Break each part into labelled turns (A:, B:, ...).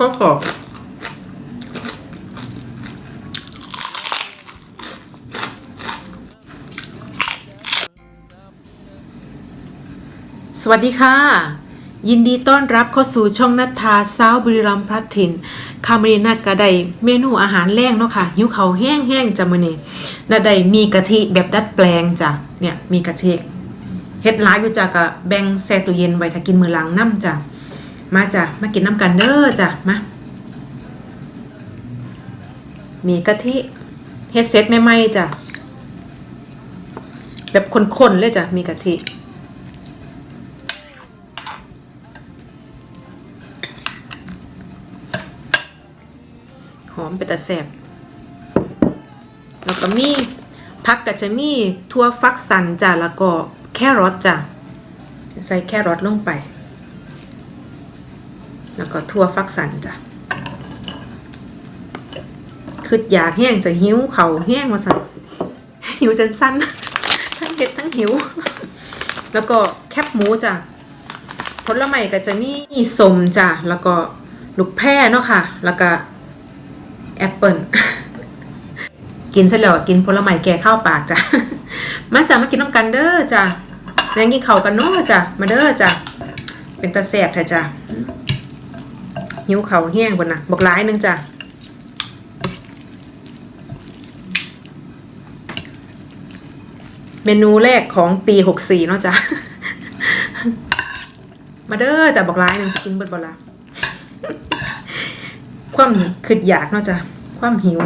A: ก็กรอบสวัสดีค่ะ ยินดีต้อนรับเข้าสู่ช่องนัทธาสาวบุรีรัมย์พลัดถิ่นคามรีนัดกระไดเมนูอาหารแรงเนาะค่ะหิวเขาแห้งๆจ้ะมื้อนี้นาไดมีกะทิแบบดัดแปลงจ้ะเนี่ยมีกะทิเฮ็ดหลายอยู่จ้ะก็แบ่งแช่ตู้เย็นไว้ถ้ากินมือหลังน้ำจ้ะ มาจ้ะมากินน้ำกันเด้อจ้ะมามีกะทิเฮดเซตใหม่ๆจ้ะแบบข้นๆเลยจ้ะมีกะทิหอมเป็นตะแสบแล้วก็มีผักก็จะมีทั่วฟักสันจ้ะแล้วก็แครอทจ้ะใส่แครอทลงไป แล้วก็ทั่วฟักสันจ้ะคืออยากแห้งจะหิวเขาแห้งมาสั่นหิวจนสั้นทั้งเผ็ดทั้งหิว แล้วก็แคบหมูจ้ะผลไม้ก็จะมีสมจ้ะแล้วก็ลูกแพร่เนาะค่ะ แล้วก็แอปเปิลกินเสร็จแล้วกินผลไม้แก่ข้าวปากจ้ะมาจ้ะมากินน้ำกันเด้อจ้ะแรงกินเข้ากันเนาะจ้ะมาเด้อจ้ะเป็นตาแสบแท้จ้ะ หิวเขาแห้งบนน่ะบอกร้ายหนึงจ้ะเมนูแรกของปีหกสี่เนาะจ้ะมาเด้อจ้ะบอกร้ายหนึงสิกินเบิดบละความคืออยากเนาะจ้ะความหิว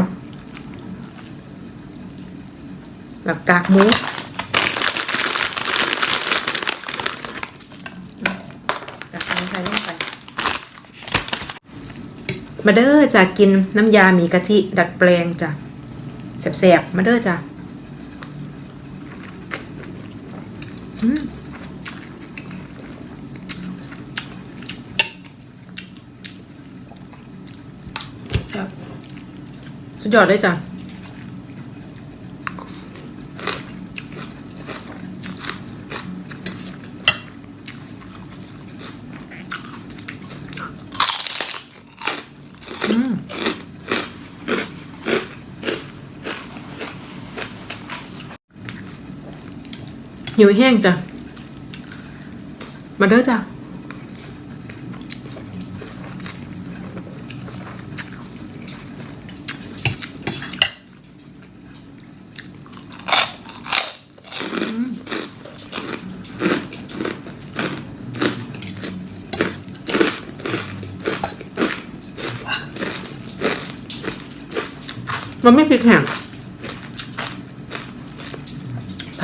A: แบบกากหมูกากหมูใส่ลงไป มาเด้อจะกินน้ำยาหมีกะทิดัดแปลงจ้ะแสบๆ มาเด้อจ้ะสุดยอดเลยจ้ะ อืม หิวแห้งจ้ะ มาเด้อจ้ะมันไม่พริกแห้ง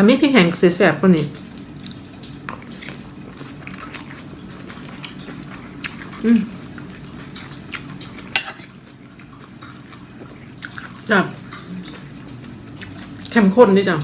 A: ถ้าไม่พริกแห้งสีแสบกว่านี้อืมจ้ะเข้มข้นดิจ้ะ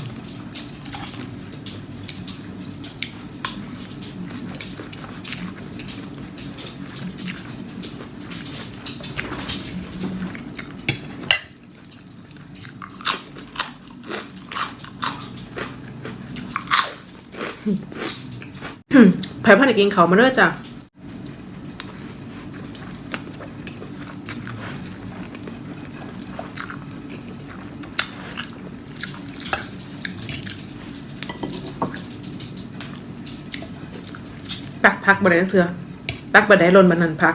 A: ไผ่พันธุ์กินเขามาเรื่อจ้ะตักพักบดไดเสือตักบดไดลนบันนันพัก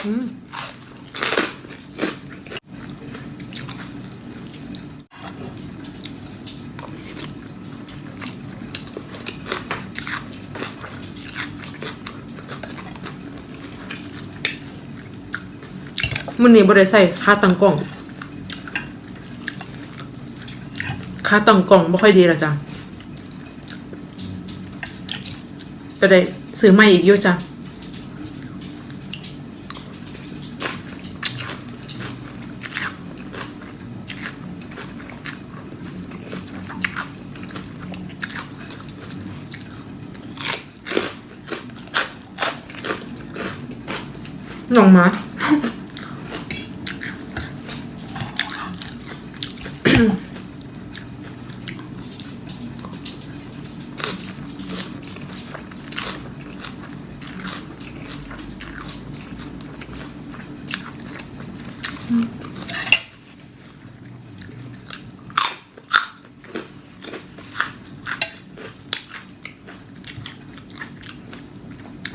A: มันนี่บริใส่ค่าตังกล่องค่าตังกล่องไม่ค่อยดีละจ้ะก็ได้ซื้อใหม่อีกอยู่จ้ะ ลงมา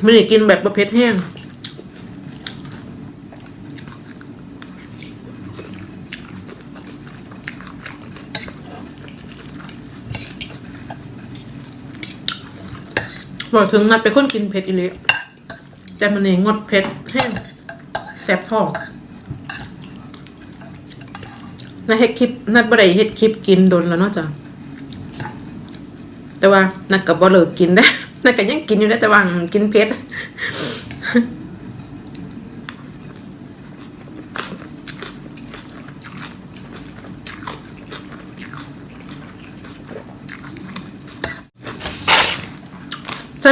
A: ไม่ได้กินแบบประเภทแห้ง บอกถึงนัดไปนคนกินเผ็ดอีเละแต่มันเองงดเผ็ดแห้งแสบท้องนัดเฮ็ดคลิปนัดบ่ได้เฮ็ดคลิปกินโดนแล้วเนาะจ้ะแต่ว่านัดกับบ่เลิกกินได้นัดก็ยังกินอยู่ได้แต่ว่ากินเผ็ด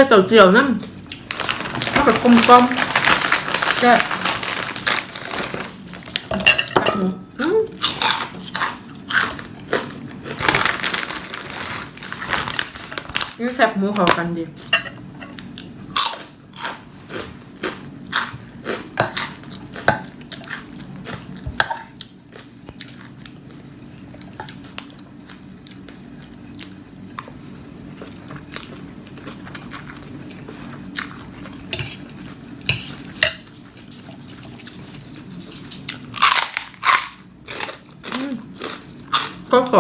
A: เต่าเจียวน้ำแล้ากับกลมกลมแซ่บนี่แซ่บหมูเข้ากันดี ก็ก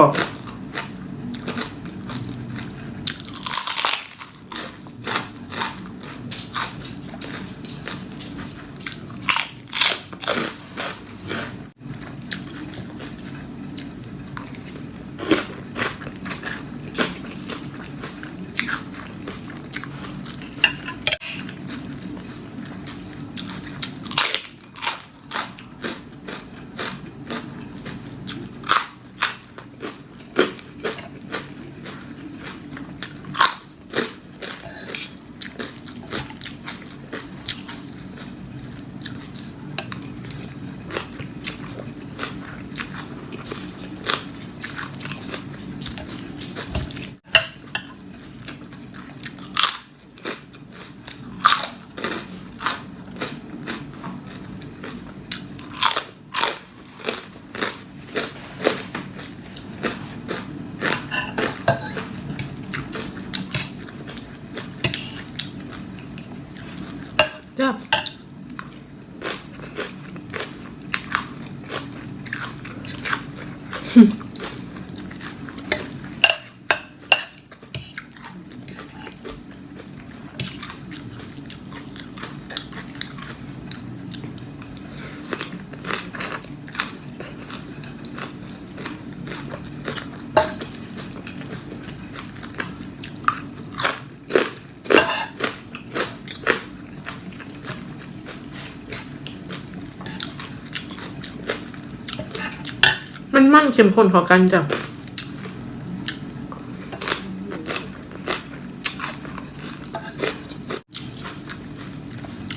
A: มันมั่นเข้มข้นเขอกันจ้ะ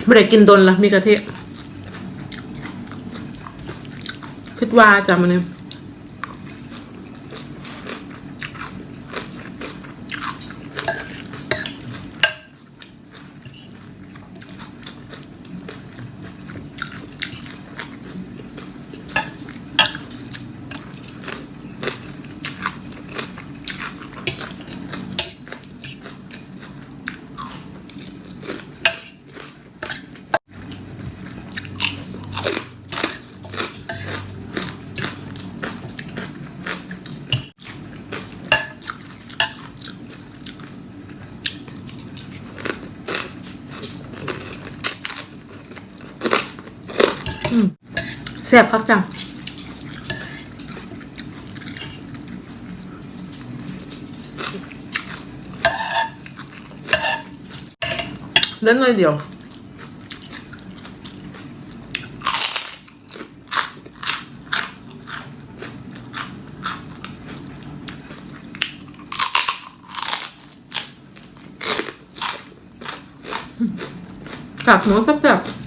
A: ไม่ได้กินดนละมีกะทิคิดว่าจ้ะมันเนี่ยแซ่บคักจังเล่นหน่อยเดียวกากหมูสับๆ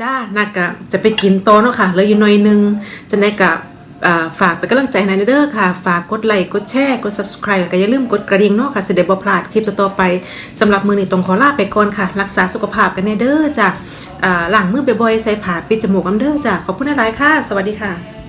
A: จ้านักกะจะไปกินโตอเนาะค่ะเหลืออยู่หน่อยหนึงจะได้กะฝากไปนกำลังใจนายเด้อค่ะ ฝากกดไลค์กดแชร์กด subscribe แล้วก็อย่าลืมกดกระดิ่งเนาะค่ะสิเดบ่พลาดคลิปต่อไปสำหรับมือนี่ต้องขอลาไปก่อนค่ะ รักษาสุขภาพกันแน่เด้อจ้ะหลังมือบ่อยๆใส่ผ้าปิดจมูกกันเด้อจ้ะขอบคุณหลายๆค่ะ สวัสดีค่ะ